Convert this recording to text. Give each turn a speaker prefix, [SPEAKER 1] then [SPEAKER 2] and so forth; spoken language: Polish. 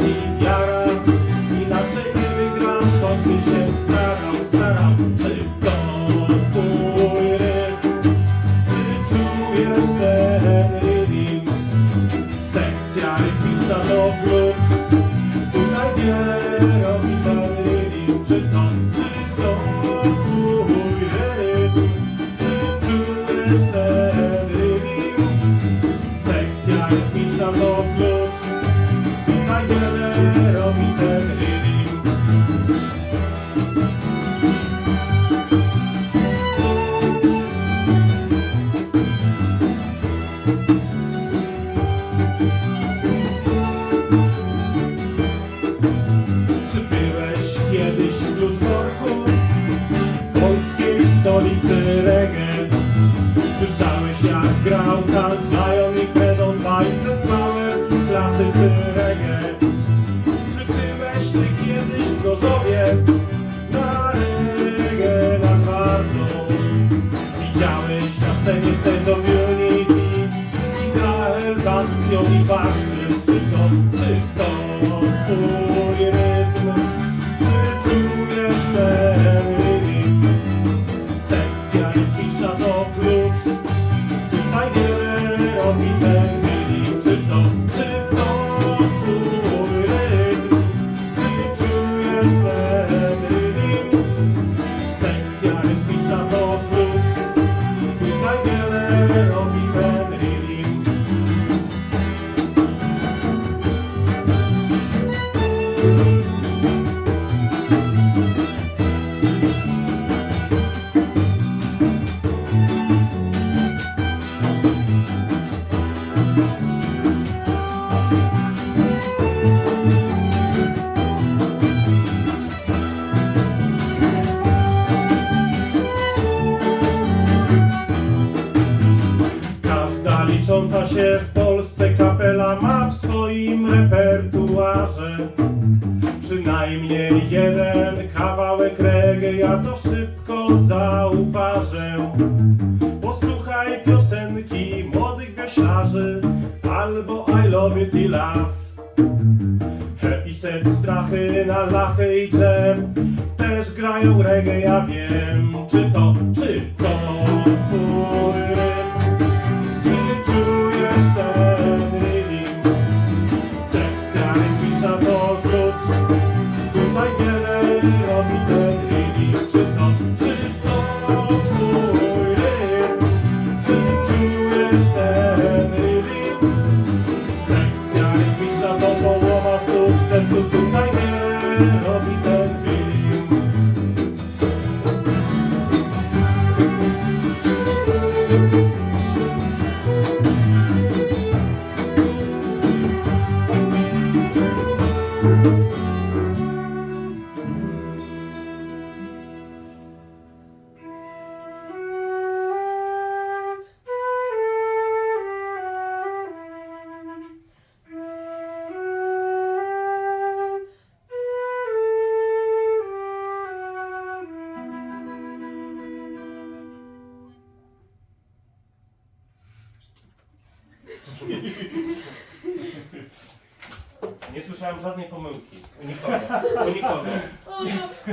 [SPEAKER 1] i wiara, inaczej nie wygrasz, choćby się starał, starał. Czy to twój rytm, czy czujesz ten rytm? Sekcja rytmiczna to klucz, tutaj wiele robi ten rytm. Czy to, czy to twój rytm, czy czujesz ten rytm? Sekcja rytmiczna to klucz, stolicy reggae? Słyszałeś jak grał tam Lion i Credon, Bicep Power, klasycy reggae? Sekcja rytmiczna to klucz, licząca się w Polsce kapela ma w swoim repertuarze. Przynajmniej jeden kawałek reggae, ja to szybko zauważę. Posłuchaj piosenki młodych wioślarzy Albo I love you till love Happy set, strachy na lachy i dżem Też grają reggae, ja wiem Czy to, czujesz Nie słyszałem żadnej pomyłki. U nikogo. U nikogo.
[SPEAKER 2] O, Jest.